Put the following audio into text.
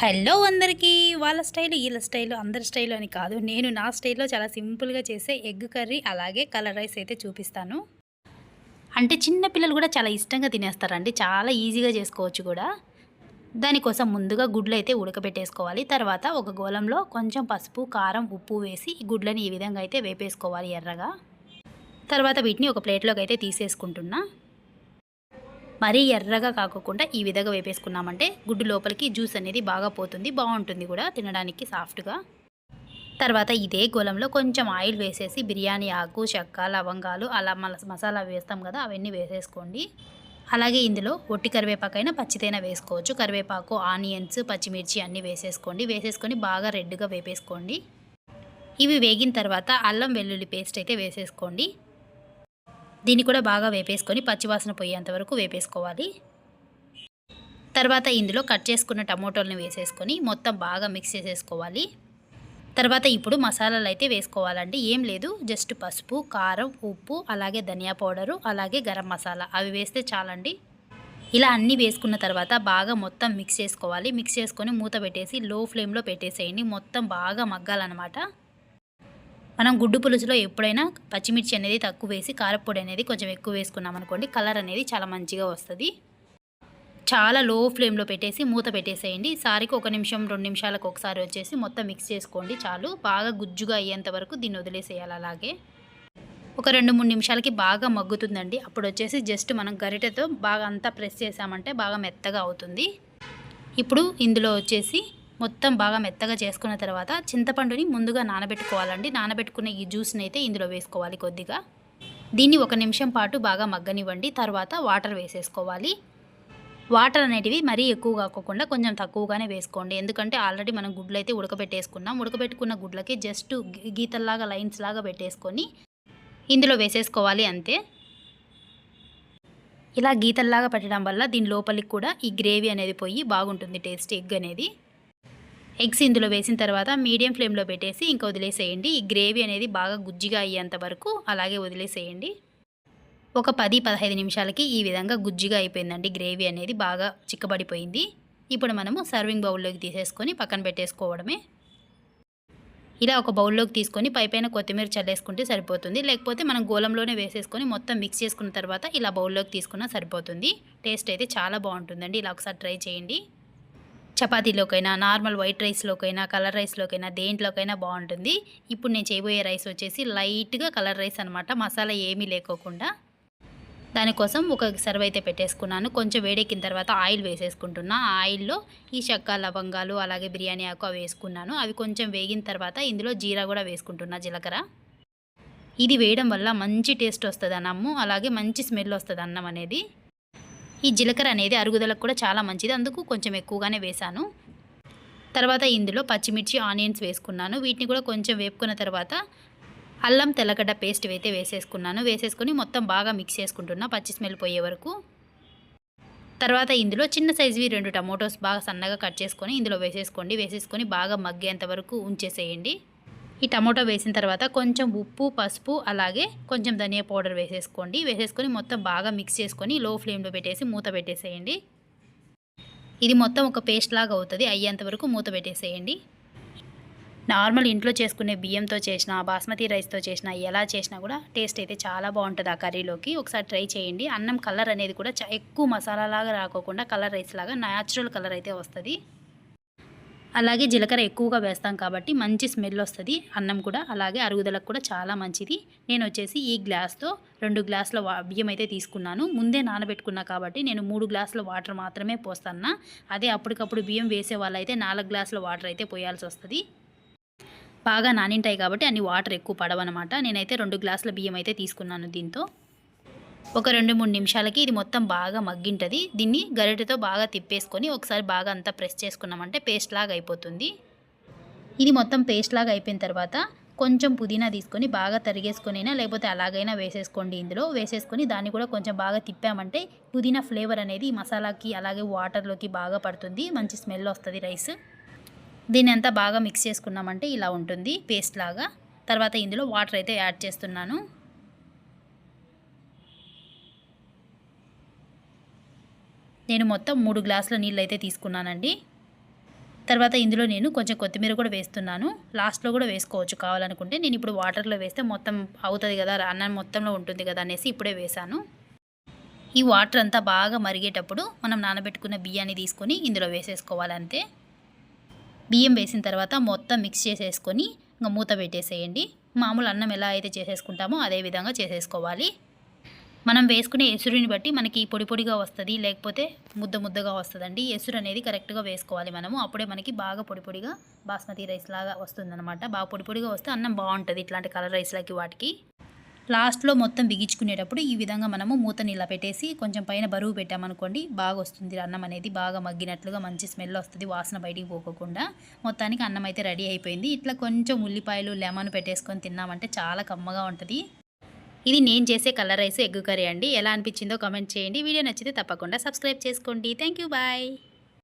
Hello అందరికీ వాళ్ళ style వీళ్ళ స్టైల్ అందరి స్టైల్ అని కాదు. నేను నా స్టైల్లో చాలా సింపుల్గా చేసే ఎగ్ కర్రీ అలాగే కలర్ రైస్ అయితే చూపిస్తాను. అంటే చిన్న పిల్లలు కూడా చాలా ఇష్టంగా తినేస్తారండి. చాలా ఈజీగా చేసుకోవచ్చు కూడా. దానికోసం ముందుగా గుడ్లు అయితే ఉడకబెట్టేసుకోవాలి. తర్వాత ఒక గోళంలో కొంచెం పసుపు కారం ఉప్పు వేసి ఈ గుడ్లని ఈ విధంగా అయితే వేపేసుకోవాలి ఎర్రగా. తర్వాత వీటిని ఒక ప్లేట్లోకి అయితే తీసేసుకుంటున్నా. మరీ ఎర్రగా కాకుండా ఈ విధంగా వేపేసుకున్నామంటే గుడ్డు లోపలికి జ్యూస్ అనేది బాగా పోతుంది బాగుంటుంది కూడా తినడానికి సాఫ్ట్గా. తర్వాత ఇదే గోళంలో కొంచెం ఆయిల్ వేసేసి బిర్యానీ ఆకు చెక్క లవంగాలు అలా మల మసాలా వేస్తాం కదా అవన్నీ వేసేసుకోండి. అలాగే ఇందులో ఒట్టి కరివేపాకైనా పచ్చిదైనా వేసుకోవచ్చు. కరివేపాకు ఆనియన్స్ పచ్చిమిర్చి అన్నీ వేసేసుకోండి. వేసేసుకొని బాగా రెడ్గా వేపేసుకోండి. ఇవి వేగిన తర్వాత అల్లం వెల్లుల్లి పేస్ట్ అయితే వేసేసుకోండి. దీన్ని కూడా బాగా వేపేసుకొని పచ్చివాసన పోయేంత వరకు వేపేసుకోవాలి. తర్వాత ఇందులో కట్ చేసుకున్న టమోటోలను వేసేసుకొని మొత్తం బాగా మిక్స్ చేసేసుకోవాలి. తర్వాత ఇప్పుడు మసాలాలు అయితే వేసుకోవాలండి. ఏం లేదు జస్ట్ పసుపు కారం ఉప్పు అలాగే ధనియా పౌడరు అలాగే గరం మసాలా. అవి వేస్తే చాలండి. ఇలా అన్నీ వేసుకున్న తర్వాత బాగా మొత్తం మిక్స్ చేసుకోవాలి. మిక్స్ చేసుకొని మూత పెట్టేసి లో ఫ్లేమ్లో పెట్టేసేయండి. మొత్తం బాగా మగ్గాలన్నమాట. మనం గుడ్డు పులుసులో ఎప్పుడైనా పచ్చిమిర్చి అనేది తక్కువ వేసి కారపొడి అనేది కొంచెం ఎక్కువ వేసుకున్నాం అనుకోండి కలర్ అనేది చాలా మంచిగా వస్తుంది. చాలా లో ఫ్లేమ్లో పెట్టేసి మూత పెట్టేసేయండి. సారికి ఒక నిమిషం రెండు నిమిషాలకు ఒకసారి వచ్చేసి మొత్తం మిక్స్ చేసుకోండి చాలు. బాగా గుజ్జుగా అయ్యేంత వరకు దీన్ని వదిలేసేయాలి అలాగే. ఒక రెండు మూడు నిమిషాలకి బాగా మగ్గుతుందండి. అప్పుడు వచ్చేసి జస్ట్ మనం గరిటెతో బాగా అంతా ప్రెస్ చేసామంటే బాగా మెత్తగా అవుతుంది. ఇప్పుడు ఇందులో వచ్చేసి మొత్తం బాగా మెత్తగా చేసుకున్న తర్వాత చింతపండుని ముందుగా నానబెట్టుకోవాలండి. నానబెట్టుకున్న ఈ జ్యూస్ని అయితే ఇందులో వేసుకోవాలి కొద్దిగా. దీన్ని ఒక నిమిషం పాటు బాగా మగ్గనివ్వండి. తర్వాత వాటర్ వేసేసుకోవాలి. వాటర్ అనేటివి మరీ ఎక్కువ కాకుండా కొంచెం తక్కువగానే వేసుకోండి. ఎందుకంటే ఆల్రెడీ మనం గుడ్లు అయితే ఉడకబెట్టేసుకున్నాం. ఉడకబెట్టుకున్న గుడ్లకి జస్ట్ గీతల్లాగా లైన్స్ లాగా పెట్టేసుకొని ఇందులో వేసేసుకోవాలి అంతే. ఇలా గీతల్లాగా పెట్టడం వల్ల దీని లోపలికి కూడా ఈ గ్రేవీ అనేది పోయి బాగుంటుంది. టేస్ట్ ఎగ్ అనేది. ఎగ్స్ ఇందులో వేసిన తర్వాత మీడియం ఫ్లేమ్లో పెట్టేసి ఇంకా వదిలేసేయండి. ఈ గ్రేవీ అనేది బాగా గుజ్జిగా అయ్యేంత వరకు అలాగే వదిలేసేయండి. ఒక పది పదహైదు నిమిషాలకి ఈ విధంగా గుజ్జిగా అయిపోయిందండి గ్రేవీ అనేది బాగా చిక్కబడిపోయింది. ఇప్పుడు మనము సర్వింగ్ బౌల్లోకి తీసేసుకొని పక్కన పెట్టేసుకోవడమే. ఇలా ఒక బౌల్లోకి తీసుకొని పైపైన కొత్తిమీర చల్లేసుకుంటే సరిపోతుంది. లేకపోతే మనం గోలంలోనే వేసేసుకొని మొత్తం మిక్స్ చేసుకున్న తర్వాత ఇలా బౌల్లోకి తీసుకున్నా సరిపోతుంది. టేస్ట్ అయితే చాలా బాగుంటుందండి. ఇలా ఒకసారి ట్రై చేయండి. చపాతీలోకైనా నార్మల్ వైట్ రైస్లోకైనా కలర్ రైస్లోకైనా దేంట్లోకైనా బాగుంటుంది. ఇప్పుడు నేను చేయబోయే రైస్ వచ్చేసి లైట్గా కలర్ రైస్ అనమాట మసాలా ఏమీ లేకోకుండా. దానికోసం ఒక సర్వ్ అయితే పెట్టేసుకున్నాను. కొంచెం వేడెక్కిన తర్వాత ఆయిల్ వేసేసుకుంటున్నా. ఆయిల్లో ఈ చెక్క లవంగాలు అలాగే బిర్యానీ ఆకు అవి వేసుకున్నాను. అవి కొంచెం వేగిన తర్వాత ఇందులో జీరా కూడా వేసుకుంటున్నా జీలకర్ర. ఇది వేయడం వల్ల మంచి టేస్ట్ వస్తుంది అన్నము అలాగే మంచి స్మెల్ వస్తుంది అన్నం అనేది ఈ జీలకర్ర అనేది అరుగుదలకు కూడా చాలా మంచిది. అందుకు కొంచెం ఎక్కువగానే వేశాను. తర్వాత ఇందులో పచ్చిమిర్చి ఆనియన్స్ వేసుకున్నాను. వీటిని కూడా కొంచెం వేపుకున్న తర్వాత అల్లం తెల్లగడ్డ పేస్ట్ అయితే వేసేసుకున్నాను. వేసేసుకొని మొత్తం బాగా మిక్స్ చేసుకుంటున్నా పచ్చి స్మెల్ పోయే వరకు. తర్వాత ఇందులో చిన్న సైజువి రెండు టమోటోస్ బాగా సన్నగా కట్ చేసుకొని ఇందులో వేసేసుకోండి. వేసేసుకొని బాగా మగ్గేంత వరకు ఉంచేసేయండి. ఈ టమాటో వేసిన తర్వాత కొంచెం ఉప్పు పసుపు అలాగే కొంచెం ధనియా పౌడర్ వేసేసుకోండి. వేసేసుకొని మొత్తం బాగా మిక్స్ చేసుకొని లో ఫ్లేమ్లో పెట్టేసి మూత పెట్టేసేయండి. ఇది మొత్తం ఒక పేస్ట్ లాగా అవుతుంది. అయ్యేంత వరకు మూత పెట్టేసేయండి. నార్మల్ ఇంట్లో చేసుకునే బియ్యంతో చేసిన బాస్మతి రైస్తో చేసిన ఎలా చేసినా కూడా టేస్ట్ అయితే చాలా బాగుంటుంది ఆ కర్రీలోకి. ఒకసారి ట్రై చేయండి. అన్నం కలర్ అనేది కూడా ఎక్కువ మసాలాలాగా రాకోకుండా కలర్ రైస్ లాగా న్యాచురల్ కలర్ అయితే వస్తుంది. అలాగే జీలకర్ర ఎక్కువగా వేస్తాం కాబట్టి మంచి స్మెల్ వస్తుంది. అన్నం కూడా అలాగే అరుగుదలకు కూడా చాలా మంచిది. నేను వచ్చేసి ఈ గ్లాస్తో రెండు గ్లాసుల వా బియ్యం అయితే తీసుకున్నాను. ముందే నానబెట్టుకున్నా కాబట్టి నేను మూడు గ్లాసుల వాటర్ మాత్రమే పోస్తాను అదే అప్పటికప్పుడు బియ్యం వేసే వాళ్ళైతే నాలుగు గ్లాసుల వాటర్ అయితే పోయాల్సి వస్తుంది. బాగా నానింటాయి కాబట్టి అన్ని వాటర్ ఎక్కువ పడవన్నమాట నేనైతే రెండు గ్లాసుల బియ్యం అయితే తీసుకున్నాను దీంతో. ఒక రెండు మూడు నిమిషాలకి ఇది మొత్తం బాగా మగ్గింటుంది. దీన్ని గరిటెతో బాగా తిప్పేసుకొని ఒకసారి బాగా అంతా ప్రెస్ చేసుకున్నామంటే పేస్ట్ లాగా అయిపోతుంది. ఇది మొత్తం పేస్ట్ లాగా అయిపోయిన తర్వాత కొంచెం పుదీనా తీసుకొని బాగా తరిగేసుకొనైనా లేకపోతే అలాగైనా వేసేసుకోండి ఇందులో. వేసేసుకొని దాన్ని కూడా కొంచెం బాగా తిప్పామంటే పుదీనా ఫ్లేవర్ అనేది మసాలాకి అలాగే వాటర్లోకి బాగా పడుతుంది. మంచి స్మెల్ వస్తుంది రైస్. దీన్ని అంతా బాగా మిక్స్ చేసుకున్నామంటే ఇలా ఉంటుంది పేస్ట్ లాగా. తర్వాత ఇందులో వాటర్ అయితే యాడ్ చేస్తున్నాను. నేను మొత్తం మూడు గ్లాసుల నీళ్ళు అయితే తీసుకున్నానండి. తర్వాత ఇందులో నేను కొంచెం కొత్తిమీర కూడా వేస్తున్నాను. లాస్ట్లో కూడా వేసుకోవచ్చు కావాలనుకుంటే. నేను ఇప్పుడు వాటర్లో వేస్తే మొత్తం అవుతుంది కదా అన్నం మొత్తంలో ఉంటుంది కదా అనేసి ఇప్పుడే వేసాను ఈ వాటర్ అంతా బాగా మరిగేటప్పుడు మనం నానబెట్టుకున్న బియ్యాన్ని తీసుకొని ఇందులో వేసేసుకోవాలంతే బియ్యం వేసిన తర్వాత మొత్తం మిక్స్ చేసేసుకొని ఇంకా మూత పెట్టేసేయండి. మామూలు అన్నం ఎలా అయితే చేసేసుకుంటామో అదే విధంగా చేసేసుకోవాలి. మనం వేసుకునే ఎసురుని బట్టి మనకి పొడి పొడిగా వస్తుంది లేకపోతే ముద్ద ముద్దగా వస్తుందండి. ఎసురు అనేది కరెక్ట్గా వేసుకోవాలి మనము. అప్పుడే మనకి బాగా పొడి పొడిగా బాస్మతి రైస్ లాగా వస్తుందన్నమాట. బాగా పొడి పొడిగా వస్తే అన్నం బాగుంటుంది ఇట్లాంటి కలర్ రైస్లకి వాటికి. లాస్ట్లో మొత్తం బిగించుకునేటప్పుడు ఈ విధంగా మనము మూతని ఇలా పెట్టేసి కొంచెం పైన బరువు పెట్టామనుకోండి బాగా వస్తుంది అన్నం అనేది. బాగా మగ్గినట్లుగా మంచి స్మెల్ వస్తుంది వాసన బయటికి పోకోకుండా. మొత్తానికి అన్నం అయితే రెడీ అయిపోయింది. ఇట్లా కొంచెం ఉల్లిపాయలు లెమన్ పెట్టేసుకొని తిన్నామంటే చాలా కమ్మగా ఉంటుంది. ఇది నేను చేసే కలర్ రైస్ ఎగ్ కర్రీ అండి. ఎలా అనిపించిందో కామెంట్ చేయండి. వీడియో నచ్చితే తప్పకుండా సబ్స్క్రైబ్ చేసుకోండి. Thank you bye